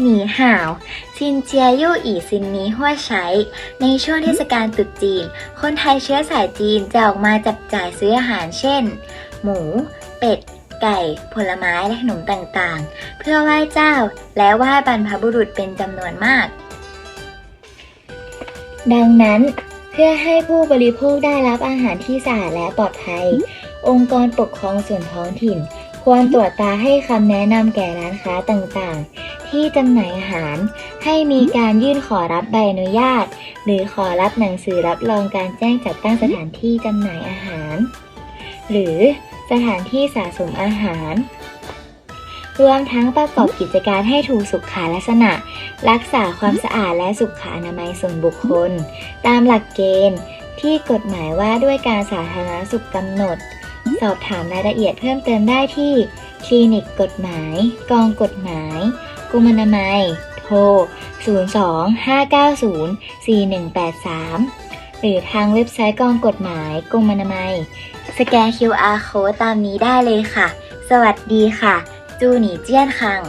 หนีห่าว ซินเจียยู่อีซินนี้หัวใช้ ในช่วงเทศกาลตรุษจีน คนไทยเชื้อสายจีนจะออกมาจับจ่ายซื้ออาหารเช่น หมู เป็ด ไก่ ผลไม้และขนมต่างๆ เพื่อไหว้เจ้า และไหว้บรรพบุรุษเป็นจำนวนมาก ดังนั้นเพื่อให้ผู้บริโภคได้รับอาหารที่สะอาดและปลอดภัย องค์กรปกครองส่วนท้องถิ่น ควรตรวจตาให้คำแนะนำแก่ร้านค้าต่างๆ ที่จำหน่ายอาหาร ให้มีการยื่นขอรับใบอนุญาต หรือขอรับหนังสือรับรองการแจ้งจัดตั้งสถานที่จำหน่ายอาหาร หรือสถานที่สะสมอาหาร รวมทั้งประกอบกิจการให้ถูกสุขลักษณะ รักษาความสะอาดและสุขอนามัยส่วนบุคคล ตามหลักเกณฑ์ที่กฎหมายว่าด้วยการสาธารณสุขกำหนด สอบถามรายละเอียดเพิ่มเติมได้ที่ คลินิกกฎหมาย กองกฎหมาย กุมอนามัย โทร 02-590-4183 หรือทางเว็บไซต์กองกฎหมายกรมอนามัย สแกน QR code ตามนี้ได้เลยค่ะ สวัสดีค่ะ จูหนีเจี้ยนคัง